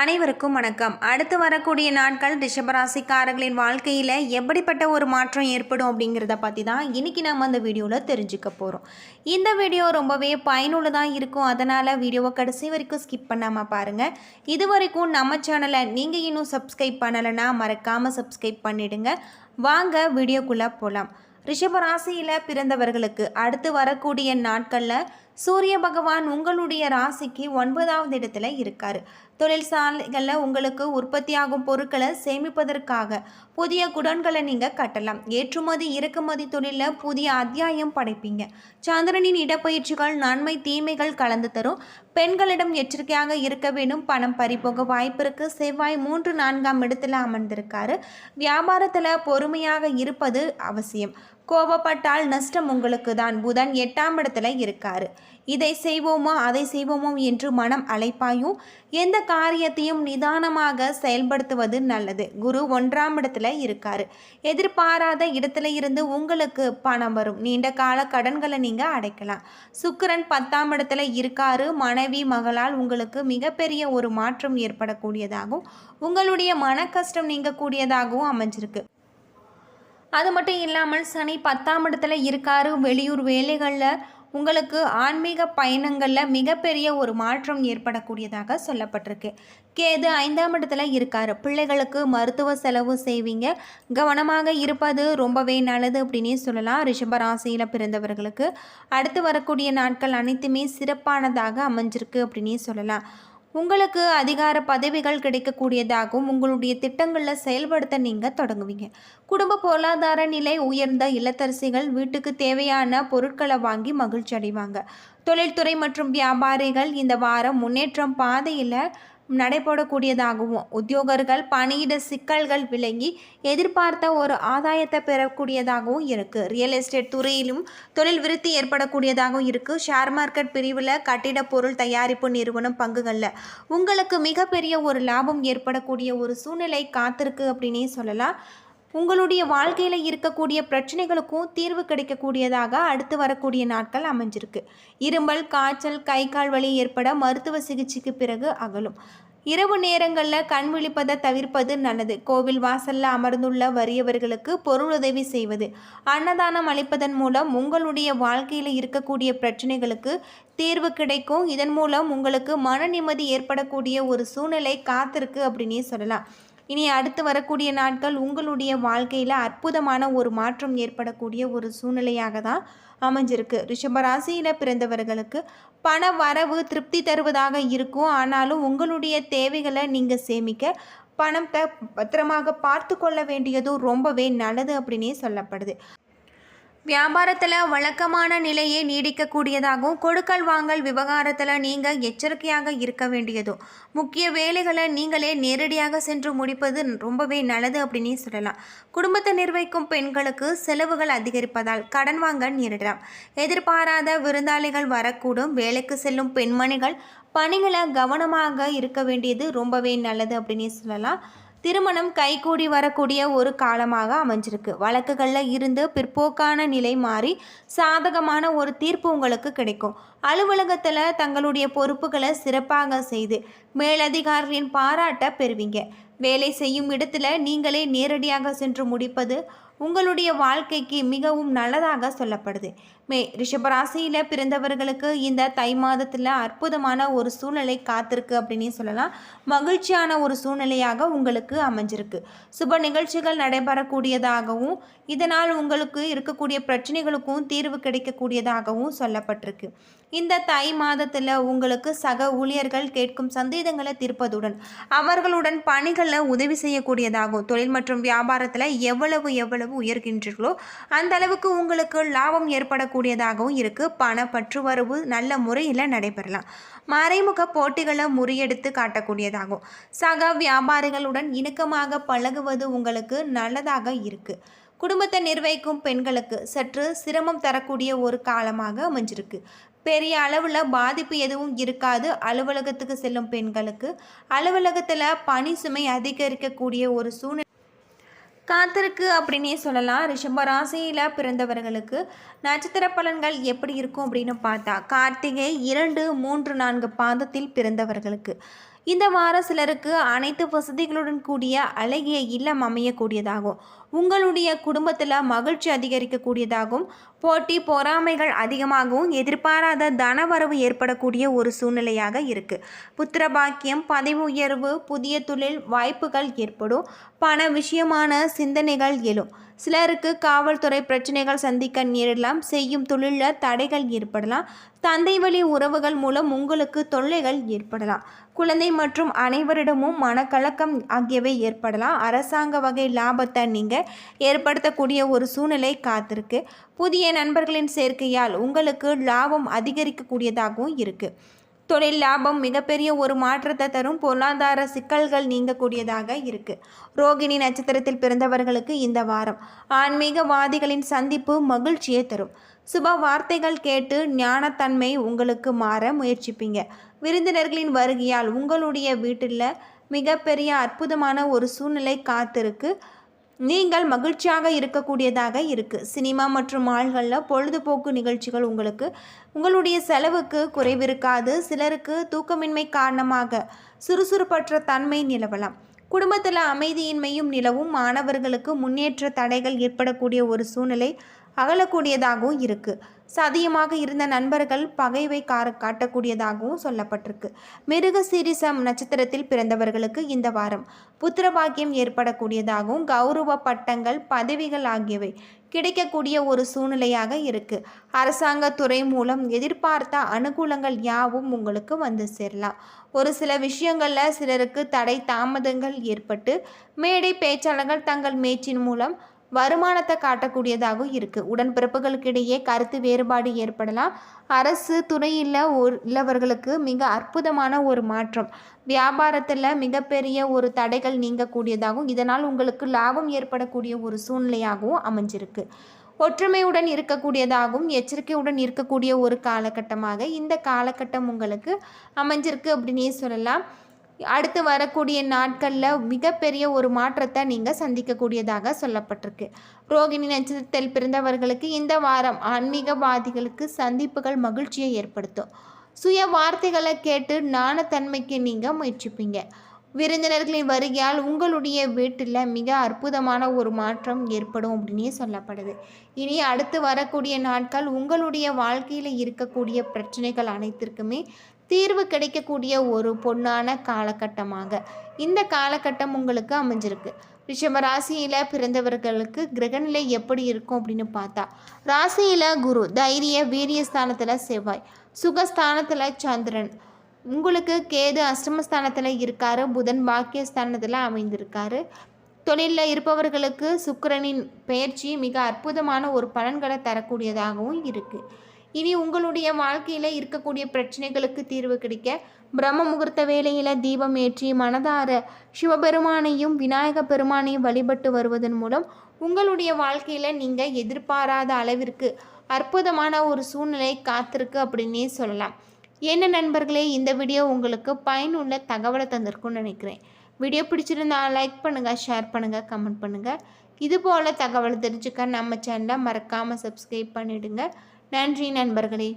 அனைவருக்கும் வணக்கம். அடுத்து வரக்கூடிய நாட்கள் ரிஷபராசிக்காரர்களின் வாழ்க்கையில் எப்படிப்பட்ட ஒரு மாற்றம் ஏற்படும் அப்படிங்கிறத பற்றி தான் இன்றைக்கி நம்ம அந்த வீடியோவில் தெரிஞ்சுக்க போகிறோம் இந்த வீடியோ ரொம்பவே பயனுள்ளதாக இருக்கும். அதனால் வீடியோவை கடைசி வரைக்கும் ஸ்கிப் பண்ணாமல் பாருங்கள் இது வரைக்கும் நம்ம சேனலை நீங்கள் இன்னும் சப்ஸ்கிரைப் பண்ணலைன்னா மறக்காமல் சப்ஸ்கிரைப் பண்ணிடுங்க. வாங்க வீடியோக்குள்ளே போகலாம் ரிஷபராசியில் பிறந்தவர்களுக்கு அடுத்து வரக்கூடிய நாட்களில் சூரிய பகவான் உங்களுடைய ராசிக்கு ஒன்பதாவது இடத்துல இருக்கார். தொழில் சாலைகளில் உங்களுக்கு உற்பத்தியாகும் பொருட்களை சேமிப்பதற்காக புதிய குடன்களை நீங்கள் கட்டலாம். ஏற்றுமதி இறக்குமதி தொழிலில் புதிய அத்தியாயம் படைப்பீங்க. சந்திரனின் இடப்பயிற்சிகள் நன்மை தீமைகள் கலந்து தரும். பெண்களிடம் எச்சரிக்கையாக இருக்க வேண்டும். பணம் பறிபோக வாய்ப்பு செவ்வாய் மூன்று நான்காம் இடத்துல அமர்ந்திருக்காரு. வியாபாரத்தில் பொறுமையாக இருப்பது அவசியம். கோபப்பட்டால் நஷ்டம் உங்களுக்கு தான் புதன் எட்டாம் இடத்துல இருக்காரு. இதை செய்வோமோ அதை செய்வோமோ என்று மனம் அழைப்பாயும் எந்த காரியத்தையும் நிதானமாக செயல்படுத்துவது நல்லது. குரு ஒன்றாம் இடத்துல இருக்காரு. எதிர்பாராத இடத்துல இருந்து உங்களுக்கு பணம் வரும். நீண்ட கால கடன்களை நீங்கள் அடைக்கலாம். சுக்கரன் பத்தாம் இடத்துல இருக்காரு. மனைவி மகளால் உங்களுக்கு மிகப்பெரிய ஒரு மாற்றம் ஏற்படக்கூடியதாகவும் உங்களுடைய மன கஷ்டம் நீங்கக்கூடியதாகவும் அமைஞ்சிருக்கு. அது மட்டும் இல்லாமல் சனி பத்தாம் இடத்துல இருக்காரு. வெளியூர் வேலைகளில் உங்களுக்கு ஆன்மீக பயணங்களில் மிகப்பெரிய ஒரு மாற்றம் ஏற்படக்கூடியதாக சொல்லப்பட்டிருக்கு. கேது ஐந்தாம் இடத்துல இருக்கார். பிள்ளைகளுக்கு மருத்துவ செலவு செய்வீங்க. கவனமாக இருப்பது ரொம்பவே நல்லது அப்படின்னே சொல்லலாம். ரிஷபராசியில் பிறந்தவர்களுக்கு அடுத்து வரக்கூடிய நாட்கள் அனைத்துமே சிறப்பானதாக அமைஞ்சிருக்கு அப்படின்னே சொல்லலாம். உங்களுக்கு அதிகார பதவிகள் கிடைக்கக்கூடியதாகவும் உங்களுடைய திட்டங்களில் செயல்படுத்த நீங்கள் தொடங்குவீங்க. குடும்ப பொருளாதார நிலை உயர்ந்த இல்லத்தரசிகள் வீட்டுக்கு தேவையான பொருட்களை வாங்கி மகிழ்ச்சி அடைவாங்க. தொழில்துறை மற்றும் வியாபாரிகள் இந்த வாரம் முன்னேற்றம் பாதையில் நடைபெறக்கூடியதாகவும் உத்தியோகர்கள் பணியிட சிக்கல்கள் விளங்கி எதிர்பார்த்த ஒரு ஆதாயத்தை பெறக்கூடியதாகவும் இருக்குது ரியல் எஸ்டேட் துறையிலும் தொழில் விருத்தி ஏற்படக்கூடியதாகவும் இருக்குது ஷேர் மார்க்கெட் பிரிவில் கட்டிட பொருள் தயாரிப்பு நிறுவனம் பங்குகளில் உங்களுக்கு மிகப்பெரிய ஒரு லாபம் ஏற்படக்கூடிய ஒரு சூழ்நிலை காத்திருக்கு அப்படின்னே சொல்லலாம். உங்களுடைய வாழ்க்கையில் இருக்கக்கூடிய பிரச்சனைகளுக்கும் தீர்வு கிடைக்கக்கூடியதாக அடுத்து வரக்கூடிய நாட்கள் அமைஞ்சிருக்கு. இருமல் காய்ச்சல் கை கால் வலி ஏற்பட மருத்துவ சிகிச்சைக்கு பிறகு அகலும். இரவு நேரங்களில் கண் விழிப்பதை தவிர்ப்பது நல்லது. கோவில் வாசலில் அமர்ந்துள்ள வறியவர்களுக்கு பொருளுதவி செய்வது. அன்னதானம் அளிப்பதன் மூலம் உங்களுடைய வாழ்க்கையில் இருக்கக்கூடிய பிரச்சனைகளுக்கு தீர்வு கிடைக்கும். இதன் மூலம் உங்களுக்கு மன நிம்மதி ஏற்படக்கூடிய ஒரு சூழ்நிலை காத்திருக்கு அப்படின்னே சொல்லலாம். இனி அடுத்து வரக்கூடிய நாட்கள் உங்களுடைய வாழ்க்கையில் அற்புதமான ஒரு மாற்றம் ஏற்படக்கூடிய ஒரு சூழ்நிலையாக தான் அமைஞ்சிருக்கு ரிஷபராசியில் பிறந்தவர்களுக்கு பண வரவு திருப்தி தருவதாக இருக்கும். ஆனாலும் உங்களுடைய தேவைகளை நீங்கள் சேமிக்க பணத்தை பத்திரமாக பார்த்து கொள்ள வேண்டியதும் ரொம்பவே நல்லது அப்படின்னே சொல்லப்படுது. வியாபாரத்தில் வழக்கமான நிலையே நீடிக்கக்கூடியதாகவும் கொடுக்கல் வாங்கல் விவகாரத்தில் நீங்கள் எச்சரிக்கையாக இருக்க வேண்டியதும் முக்கிய வேலைகளை நீங்களே நேரடியாக சென்று முடிப்பது ரொம்பவே நல்லது அப்படின்னு சொல்லலாம். குடும்பத்தை நிர்வகிக்கும் பெண்களுக்கு செலவுகள் அதிகரிப்பதால் கடன் வாங்க நேரிடலாம். எதிர்பாராத விருந்தாளிகள் வரக்கூடும். வேலைக்கு செல்லும் பெண்மணிகள் பணிகளை கவனமாக இருக்க வேண்டியது ரொம்பவே நல்லது அப்படின்னு சொல்லலாம். திருமணம் கைகூடி வரக்கூடிய ஒரு காலமாக அமைஞ்சிருக்கு. வழக்குகளில் இருந்து பிற்போக்கான நிலை மாறி சாதகமான ஒரு தீர்ப்பு உங்களுக்கு கிடைக்கும். அலுவலகத்தில் தங்களுடைய பொறுப்புகளை சிறப்பாக செய்து மேலதிகாரிகளின் பாராட்ட பெறுவீங்க. வேலை செய்யும் இடத்துல நீங்களே நேரடியாக சென்று முடிப்பது உங்களுடைய வாழ்க்கைக்கு மிகவும் நல்லதாக சொல்லப்படுது. மே ரிஷபராசியில் பிறந்தவர்களுக்கு இந்த தை மாதத்தில் அற்புதமான ஒரு சூழ்நிலை காத்திருக்கு அப்படின்னு சொல்லலாம். மகிழ்ச்சியான ஒரு சூழ்நிலையாக உங்களுக்கு அமைஞ்சிருக்கு. சுப நிகழ்ச்சிகள் நடைபெறக்கூடியதாகவும் இதனால் உங்களுக்கு இருக்கக்கூடிய பிரச்சனைகளுக்கும் தீர்வு கிடைக்கக்கூடியதாகவும் சொல்லப்பட்டிருக்கு. இந்த தை மாதத்தில் உங்களுக்கு சக ஊழியர்கள் கேட்கும் சந்தேகங்களை தீர்ப்பதுடன் அவர்களுடன் பணிகளில் உதவி செய்யக்கூடியதாகும். தொழில் மற்றும் வியாபாரத்தில் எவ்வளவு எவ்வளவு உயர்கின்றீர்களோ அந்த அளவுக்கு உங்களுக்கு லாபம் ஏற்படக்கூடியதாகவும் இருக்குது பண பற்றுவரவு நல்ல முறையில் நடைபெறலாம். மறைமுக போட்டிகளை முறியெடுத்து காட்டக்கூடியதாகும். சக வியாபாரிகளுடன் இணக்கமாக பழகுவது உங்களுக்கு நல்லதாக இருக்குது குடும்பத்தை நிர்வகிக்கும் பெண்களுக்கு சற்று சிரமம் தரக்கூடிய ஒரு காலமாக அமைஞ்சிருக்கு. பெரிய அளவில் பாதிப்பு எதுவும் இருக்காது. அலுவலகத்துக்கு செல்லும் பெண்களுக்கு. அலுவலகத்தில் பணி சுமை அதிகரிக்கக்கூடிய ஒரு சூழ்நிலை. காத்திருக்கு அப்படின்னே சொல்லலாம். ரிஷப ராசியில் பிறந்தவர்களுக்கு நட்சத்திர பலன்கள் எப்படி இருக்கும் அப்படின்னு பார்த்தா கார்த்திகை இரண்டு மூன்று நான்கு பாதத்தில் பிறந்தவர்களுக்கு. இந்த வாரம் சிலருக்கு அனைத்து வசதிகளுடன் கூடிய அழகிய இல்லம் அமையக்கூடியதாகும். உங்களுடைய குடும்பத்தில் மகிழ்ச்சி அதிகரிக்கக்கூடியதாகவும் போட்டி பொறாமைகள் அதிகமாகவும் எதிர்பாராத தனவரவு ஏற்படக்கூடிய ஒரு சூழ்நிலையாக இருக்குது புத்திர பாக்கியம் பதவி உயர்வு புதிய தொழில் வாய்ப்புகள் ஏற்படும். பண விஷயமான சிந்தனைகள் எழும். சிலருக்கு காவல்துறை பிரச்சனைகள் சந்திக்க நேரிடலாம். செய்யும் தொழிலில் தடைகள் ஏற்படலாம். தந்தை வழி உறவுகள் மூலம் உங்களுக்கு தொல்லைகள் ஏற்படலாம். குழந்தை மற்றும் அனைவரிடமும் மனக்கலக்கம் ஆகியவை ஏற்படலாம். அரசாங்க வகை லாபத்தை நீங்கள் ஏற்படுத்தக்கூடிய ஒரு சூழ்நிலை காத்திருக்கு. புதிய நண்பர்களின் சேர்க்கையால் உங்களுக்கு லாபம் அதிகரிக்கக்கூடியதாகவும் இருக்குது தொழில் லாபம் மிகப்பெரிய ஒரு மாற்றத்தை தரும். பொருளாதார சிக்கல்கள் நீங்கக்கூடியதாக இருக்குது ரோகிணி நட்சத்திரத்தில் பிறந்தவர்களுக்கு இந்த வாரம் ஆன்மீகவாதிகளின் சந்திப்பு மகிழ்ச்சியை தரும். சுப வார்த்தைகள் கேட்டு ஞானத்தன்மை உங்களுக்கு மாற முயற்சிப்பீங்க. விருந்தினர்களின் வருகையால் உங்களுடைய வீட்டில் மிகப்பெரிய அற்புதமான ஒரு சூழ்நிலை காத்திருக்கு. நீங்கள் மகிழ்ச்சியாக இருக்கக்கூடியதாக இருக்குது சினிமா மற்றும் மால்களில் பொழுதுபோக்கு நிகழ்ச்சிகள் உங்களுக்கு உங்களுடைய செலவுக்கு குறைவிருக்காது. சிலருக்கு தூக்கமின்மை காரணமாக சுறுசுறுப்பற்ற தன்மை நிலவலாம். குடும்பத்தில் அமைதியின்மையும் நிலவும் மாணவர்களுக்கு முன்னேற்ற தடைகள் ஏற்படக்கூடிய ஒரு சூழ்நிலை அகலக்கூடியதாகவும் இருக்குது சதியமாக இருந்த நண்பர்கள் பகைவை கார காட்டக்கூடியதாகவும் சொல்லப்பட்டிருக்கு. மிருக சீரிசம் நட்சத்திரத்தில் பிறந்தவர்களுக்கு இந்த வாரம் புத்திரபாக்கியம் ஏற்படக்கூடியதாகவும் கௌரவ பட்டங்கள் பதவிகள் ஆகியவை கிடைக்கக்கூடிய ஒரு சூழ்நிலையாக இருக்கு. அரசாங்க துறை மூலம் எதிர்பார்த்த அனுகூலங்கள் யாவும் உங்களுக்கு வந்து சேரலாம். ஒரு சில விஷயங்களில் சிலருக்கு தடை தாமதங்கள் ஏற்பட்டு மேடை பேச்சாளர்கள் தங்கள் மேச்சின் மூலம் வருமானத்தை காட்டக்கூடியதாகவும் இருக்குது உடன்பிறப்புகளுக்கிடையே கருத்து வேறுபாடு ஏற்படலாம். அரசு துறையில் உள்ளவர்களுக்கு மிக அற்புதமான ஒரு மாற்றம். வியாபாரத்தில் மிகப்பெரிய ஒரு தடைகள் நீங்கக்கூடியதாகவும் இதனால் உங்களுக்கு லாபம் ஏற்படக்கூடிய ஒரு சூழ்நிலையாகவும் அமைஞ்சிருக்கு. ஒற்றுமையுடன் இருக்கக்கூடியதாகவும் எச்சரிக்கையுடன் இருக்கக்கூடிய ஒரு காலகட்டமாக இந்த காலகட்டம் உங்களுக்கு அமைஞ்சிருக்கு அப்படின்னே சொல்லலாம். அடுத்து வரக்கூடிய நாட்களில் மிகப்பெரிய ஒரு மாற்றத்தை நீங்கள் சந்திக்கக்கூடியதாக சொல்லப்பட்டிருக்கு. ரோகிணி நட்சத்திரத்தில் பிறந்தவர்களுக்கு இந்த வாரம் ஆன்மீகவாதிகளுக்கு சந்திப்புகள் மகிழ்ச்சியை ஏற்படுத்தும். சுய வார்த்தைகளை கேட்டு நாணத்தன்மைக்கு நீங்கள் முயற்சிப்பீங்க. விருந்தினர்களின் வருகையால் உங்களுடைய வீட்டில் மிக அற்புதமான ஒரு மாற்றம் ஏற்படும் அப்படின்னே சொல்லப்படுது. இனி அடுத்து வரக்கூடிய நாட்கள் உங்களுடைய வாழ்க்கையில் இருக்கக்கூடிய பிரச்சனைகள் அனைத்திற்குமே தீர்வு கிடைக்கக்கூடிய ஒரு பொன்னான காலகட்டமாக. இந்த காலகட்டம் உங்களுக்கு அமைஞ்சிருக்கு. ரிஷப ராசியில் பிறந்தவர்களுக்கு கிரகநிலை எப்படி இருக்கும் அப்படின்னு பார்த்தா ராசியில் குரு தைரிய வீரிய ஸ்தானத்தில் செவ்வாய் சுகஸ்தானத்தில் சந்திரன். உங்களுக்கு கேது அஷ்டமஸ்தானத்தில் இருக்காரு புதன் பாக்கியஸ்தானத்தில் அமைந்திருக்காரு. தொழிலில் இருப்பவர்களுக்கு சுக்கரனின் பயிற்சி மிக அற்புதமான ஒரு பலன்களை தரக்கூடியதாகவும் இருக்குது இனி உங்களுடைய வாழ்க்கையில் இருக்கக்கூடிய பிரச்சனைகளுக்கு தீர்வு கிடைக்க பிரம்ம முகூர்த்த வேலையில் தீபம் ஏற்றி மனதார சிவபெருமானையும் விநாயக பெருமானையும் வழிபட்டு வருவதன் மூலம் உங்களுடைய வாழ்க்கையில் நீங்கள் எதிர்பாராத அளவிற்கு அற்புதமான ஒரு சூழ்நிலை காத்திருக்கு அப்படின்னே சொல்லலாம். என்ன நண்பர்களே இந்த வீடியோ உங்களுக்கு பயனுள்ள தகவலை தந்திருக்கும்னு நினைக்கிறேன். வீடியோ பிடிச்சிருந்தா லைக் பண்ணுங்கள் ஷேர் பண்ணுங்கள் கமெண்ட் பண்ணுங்கள் இது போல் தகவல் தெரிஞ்சுக்க நம்ம சேனலை மறக்காமல் சப்ஸ்கிரைப் பண்ணிவிடுங்க நன்றி நண்பர்களே.